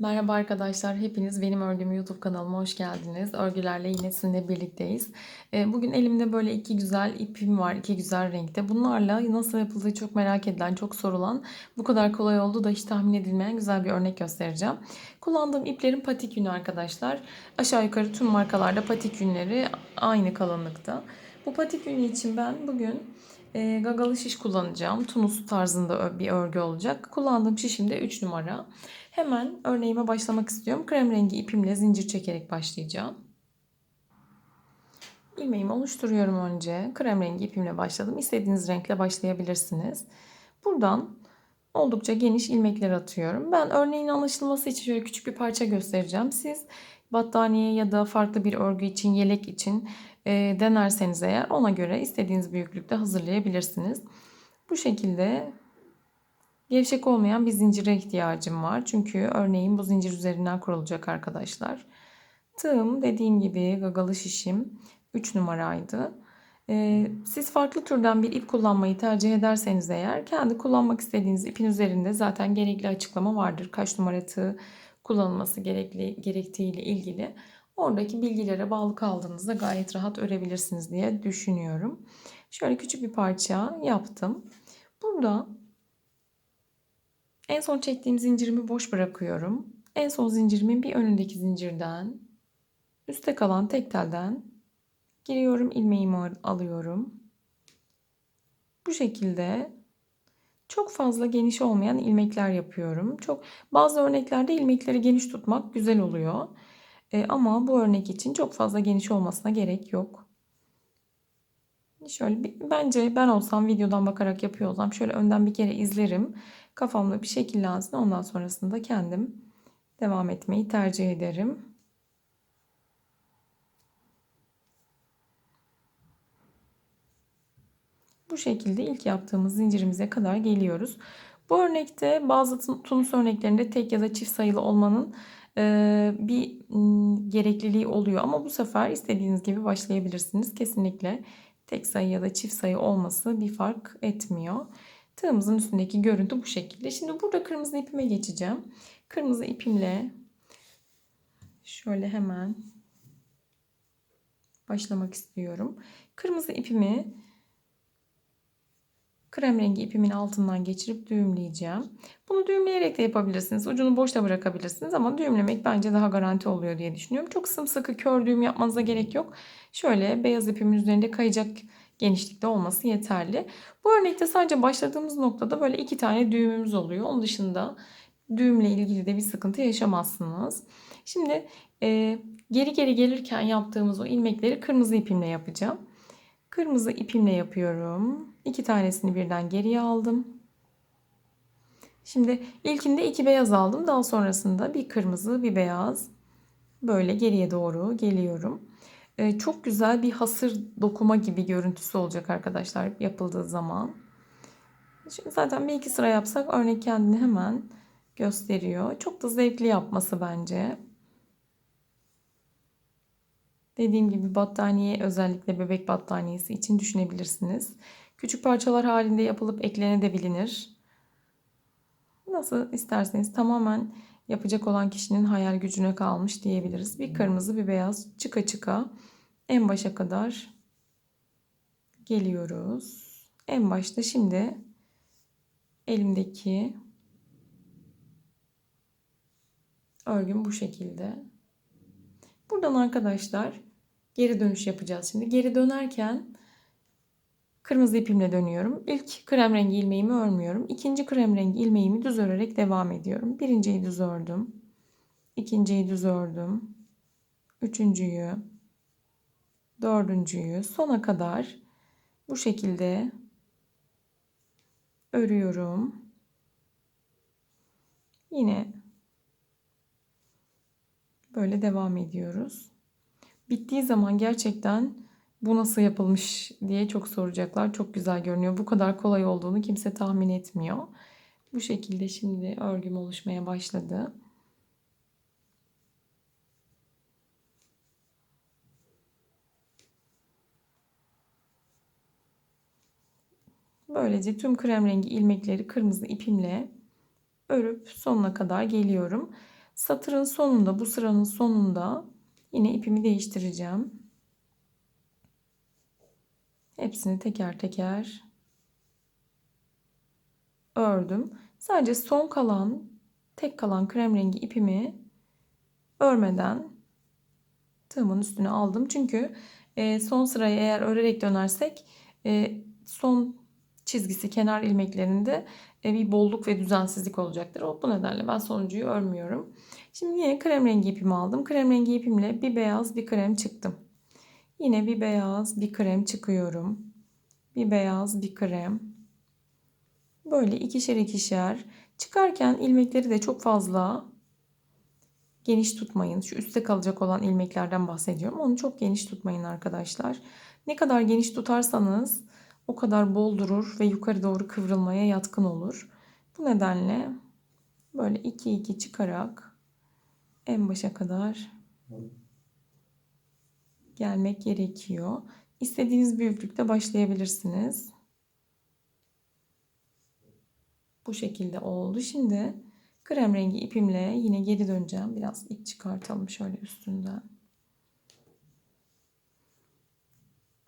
Merhaba arkadaşlar, hepiniz benim örgüm YouTube kanalıma hoş geldiniz. Örgülerle yine sizinle birlikteyiz. Ee, Bugün elimde böyle iki güzel ipim var, iki güzel renkte. Bunlarla nasıl yapıldığı çok merak edilen, çok sorulan, bu kadar kolay oldu da hiç tahmin edilmeyen güzel bir örnek göstereceğim. Kullandığım iplerin patik yünü arkadaşlar. Aşağı yukarı tüm markalarda patik yünleri aynı kalınlıkta. Bu patik yünü için ben bugün e, gagalı şiş kullanacağım. Tunus tarzında bir örgü olacak. Kullandığım şişim de 3 numara. Hemen örneğime başlamak istiyorum. Krem rengi ipimle zincir çekerek başlayacağım. İlmeğimi oluşturuyorum önce. Krem rengi ipimle başladım. İstediğiniz renkle başlayabilirsiniz. Buradan oldukça geniş ilmekler atıyorum. Ben örneğin anlaşılması için şöyle küçük bir parça göstereceğim. Siz battaniye ya da farklı bir örgü için, yelek için e, denerseniz eğer ona göre istediğiniz büyüklükte hazırlayabilirsiniz. Bu şekilde Gevşek olmayan bir zincire ihtiyacım var. Çünkü örneğin bu zincir üzerinden kurulacak arkadaşlar. Tığım dediğim gibi gagalı şişim 3 numaraydı. Ee, siz farklı türden bir ip kullanmayı tercih ederseniz eğer kendi kullanmak istediğiniz ipin üzerinde zaten gerekli açıklama vardır. Kaç numara tığ kullanılması gerekli, gerektiğiyle ilgili. Oradaki bilgilere bağlı kaldığınızda gayet rahat örebilirsiniz diye düşünüyorum. Şöyle küçük bir parça yaptım. Burada en son çektiğim zincirimi boş bırakıyorum. En son zincirimin bir önündeki zincirden üstte kalan tek telden giriyorum ilmeğimi alıyorum. Bu şekilde çok fazla geniş olmayan ilmekler yapıyorum. Çok bazı örneklerde ilmekleri geniş tutmak güzel oluyor. E, ama bu örnek için çok fazla geniş olmasına gerek yok. Şöyle bence ben olsam videodan bakarak yapıyor olsam şöyle önden bir kere izlerim. Kafamda bir şekillensin. Ondan sonrasında kendim devam etmeyi tercih ederim. Bu şekilde ilk yaptığımız zincirimize kadar geliyoruz. Bu örnekte bazı tunus örneklerinde tek ya da çift sayılı olmanın bir gerekliliği oluyor. Ama bu sefer istediğiniz gibi başlayabilirsiniz. Kesinlikle tek sayı ya da çift sayı olması bir fark etmiyor. Tığımızın üstündeki görüntü bu şekilde. Şimdi burada kırmızı ipime geçeceğim. Kırmızı ipimle şöyle hemen başlamak istiyorum. Kırmızı ipimi krem rengi ipimin altından geçirip düğümleyeceğim. Bunu düğümleyerek de yapabilirsiniz. Ucunu boşta bırakabilirsiniz ama düğümlemek bence daha garanti oluyor diye düşünüyorum. Çok sımsıkı kör düğüm yapmanıza gerek yok. Şöyle beyaz ipimin üzerinde kayacak genişlikte olması yeterli. Bu örnekte sadece başladığımız noktada böyle iki tane düğümümüz oluyor. Onun dışında düğümle ilgili de bir sıkıntı yaşamazsınız. Şimdi e, geri geri gelirken yaptığımız o ilmekleri kırmızı ipimle yapacağım. Kırmızı ipimle yapıyorum. İki tanesini birden geriye aldım. Şimdi ilkinde iki beyaz aldım. Daha sonrasında bir kırmızı bir beyaz böyle geriye doğru geliyorum. Ee, çok güzel bir hasır dokuma gibi görüntüsü olacak arkadaşlar yapıldığı zaman. Şimdi zaten bir iki sıra yapsak örnek kendini hemen gösteriyor. Çok da zevkli yapması bence. Dediğim gibi battaniye özellikle bebek battaniyesi için düşünebilirsiniz. Küçük parçalar halinde yapılıp eklenebilir. Nasıl isterseniz tamamen yapacak olan kişinin hayal gücüne kalmış diyebiliriz. Bir kırmızı bir beyaz çıka çıka en başa kadar geliyoruz. En başta şimdi elimdeki örgüm bu şekilde. Buradan arkadaşlar geri dönüş yapacağız şimdi. Geri dönerken kırmızı ipimle dönüyorum. İlk krem rengi ilmeğimi örmüyorum. İkinci krem rengi ilmeğimi düz örerek devam ediyorum. Birinciyi düz ördüm. ikinciyi düz ördüm. Üçüncüyü, dördüncüyü sona kadar bu şekilde örüyorum. Yine böyle devam ediyoruz. Bittiği zaman gerçekten bu nasıl yapılmış diye çok soracaklar. Çok güzel görünüyor. Bu kadar kolay olduğunu kimse tahmin etmiyor. Bu şekilde şimdi örgüm oluşmaya başladı. Böylece tüm krem rengi ilmekleri kırmızı ipimle örüp sonuna kadar geliyorum. Satırın sonunda bu sıranın sonunda yine ipimi değiştireceğim. Hepsini teker teker ördüm. Sadece son kalan tek kalan krem rengi ipimi örmeden tığımın üstüne aldım. Çünkü e, son sırayı eğer örerek dönersek e, son çizgisi kenar ilmeklerinde e, bir bolluk ve düzensizlik olacaktır. O bu nedenle ben sonuncuyu örmüyorum. Şimdi yine krem rengi ipimi aldım. Krem rengi ipimle bir beyaz bir krem çıktım. Yine bir beyaz bir krem çıkıyorum. Bir beyaz bir krem. Böyle ikişer ikişer. Çıkarken ilmekleri de çok fazla geniş tutmayın. Şu üstte kalacak olan ilmeklerden bahsediyorum. Onu çok geniş tutmayın arkadaşlar. Ne kadar geniş tutarsanız o kadar bol durur ve yukarı doğru kıvrılmaya yatkın olur. Bu nedenle böyle iki iki çıkarak en başa kadar gelmek gerekiyor. İstediğiniz büyüklükte başlayabilirsiniz. Bu şekilde oldu. Şimdi krem rengi ipimle yine geri döneceğim. Biraz ip çıkartalım şöyle üstünden.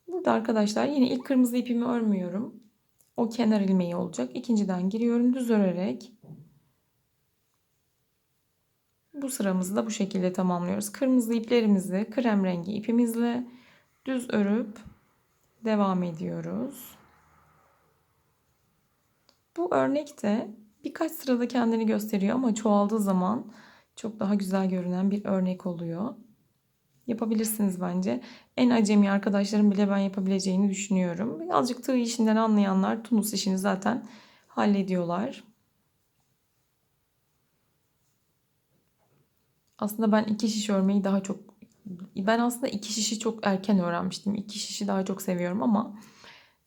Burada arkadaşlar yine ilk kırmızı ipimi örmüyorum. O kenar ilmeği olacak. İkinciden giriyorum düz örerek. Bu sıramızı da bu şekilde tamamlıyoruz. Kırmızı iplerimizi krem rengi ipimizle düz örüp devam ediyoruz. Bu örnekte birkaç sırada kendini gösteriyor ama çoğaldığı zaman çok daha güzel görünen bir örnek oluyor. Yapabilirsiniz bence. En acemi arkadaşlarım bile ben yapabileceğini düşünüyorum. Birazcık tığ işinden anlayanlar tunus işini zaten hallediyorlar. Aslında ben iki şiş örmeyi daha çok ben aslında iki şişi çok erken öğrenmiştim. İki şişi daha çok seviyorum ama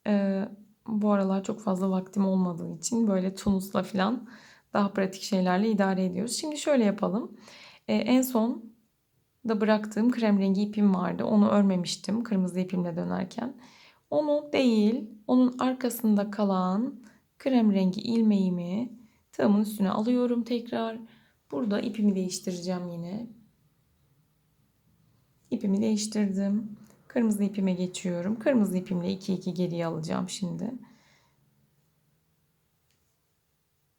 e, bu aralar çok fazla vaktim olmadığı için böyle tunusla falan daha pratik şeylerle idare ediyoruz. Şimdi şöyle yapalım. E, en son da bıraktığım krem rengi ipim vardı. Onu örmemiştim kırmızı ipimle dönerken. Onu değil, onun arkasında kalan krem rengi ilmeğimi tığımın üstüne alıyorum tekrar. Burada ipimi değiştireceğim yine. İpimi değiştirdim. Kırmızı ipime geçiyorum. Kırmızı ipimle 2 2 geriye alacağım şimdi.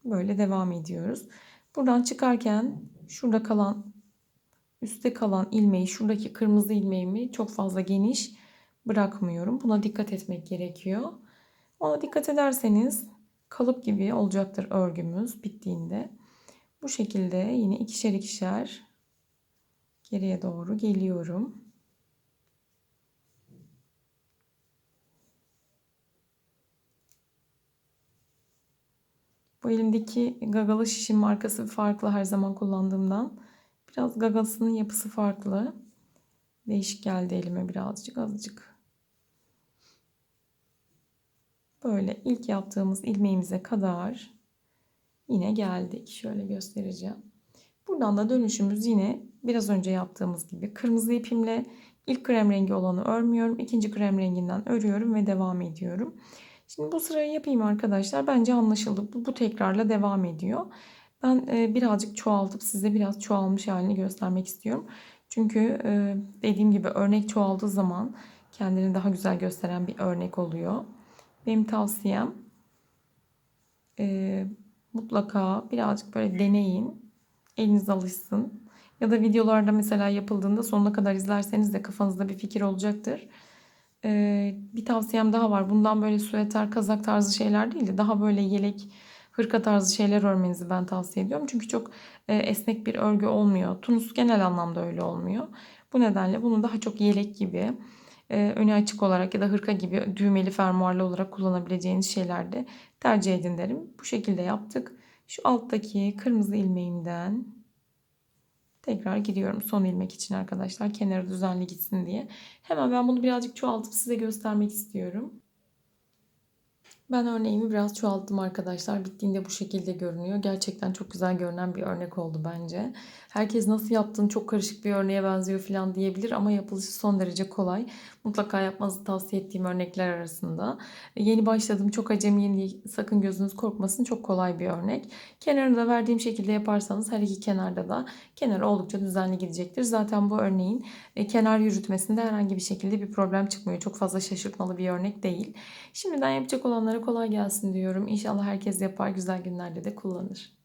Böyle devam ediyoruz. Buradan çıkarken şurada kalan üstte kalan ilmeği, şuradaki kırmızı ilmeğimi çok fazla geniş bırakmıyorum. Buna dikkat etmek gerekiyor. Ona dikkat ederseniz kalıp gibi olacaktır örgümüz bittiğinde. Bu şekilde yine ikişer ikişer geriye doğru geliyorum. Bu elimdeki gagalı şişin markası farklı her zaman kullandığımdan. Biraz gagasının yapısı farklı. Değişik geldi elime birazcık azıcık. Böyle ilk yaptığımız ilmeğimize kadar yine geldik. Şöyle göstereceğim. Buradan da dönüşümüz yine biraz önce yaptığımız gibi kırmızı ipimle ilk krem rengi olanı örmüyorum. ikinci krem renginden örüyorum ve devam ediyorum. Şimdi bu sırayı yapayım arkadaşlar. Bence anlaşıldı. Bu, bu tekrarla devam ediyor. Ben e, birazcık çoğaltıp size biraz çoğalmış halini göstermek istiyorum. Çünkü e, dediğim gibi örnek çoğaldığı zaman kendini daha güzel gösteren bir örnek oluyor. Benim tavsiyem e, mutlaka birazcık böyle deneyin. Eliniz alışsın. Ya da videolarda mesela yapıldığında sonuna kadar izlerseniz de kafanızda bir fikir olacaktır. Ee, bir tavsiyem daha var. Bundan böyle süeter, kazak tarzı şeyler değil de daha böyle yelek, hırka tarzı şeyler örmenizi ben tavsiye ediyorum. Çünkü çok e, esnek bir örgü olmuyor. Tunus genel anlamda öyle olmuyor. Bu nedenle bunu daha çok yelek gibi, e, önü açık olarak ya da hırka gibi düğmeli fermuarlı olarak kullanabileceğiniz şeylerde tercih edin derim. Bu şekilde yaptık. Şu alttaki kırmızı ilmeğimden tekrar giriyorum son ilmek için arkadaşlar. Kenarı düzenli gitsin diye. Hemen ben bunu birazcık çoğaltıp size göstermek istiyorum. Ben örneğimi biraz çoğalttım arkadaşlar. Bittiğinde bu şekilde görünüyor. Gerçekten çok güzel görünen bir örnek oldu bence. Herkes nasıl yaptığını çok karışık bir örneğe benziyor falan diyebilir ama yapılışı son derece kolay. Mutlaka yapmanızı tavsiye ettiğim örnekler arasında. Yeni başladım çok acemiyim diye sakın gözünüz korkmasın. Çok kolay bir örnek. Kenarını da verdiğim şekilde yaparsanız her iki kenarda da kenar oldukça düzenli gidecektir. Zaten bu örneğin e, kenar yürütmesinde herhangi bir şekilde bir problem çıkmıyor. Çok fazla şaşırtmalı bir örnek değil. Şimdiden yapacak kolay gelsin diyorum. İnşallah herkes yapar, güzel günlerde de kullanır.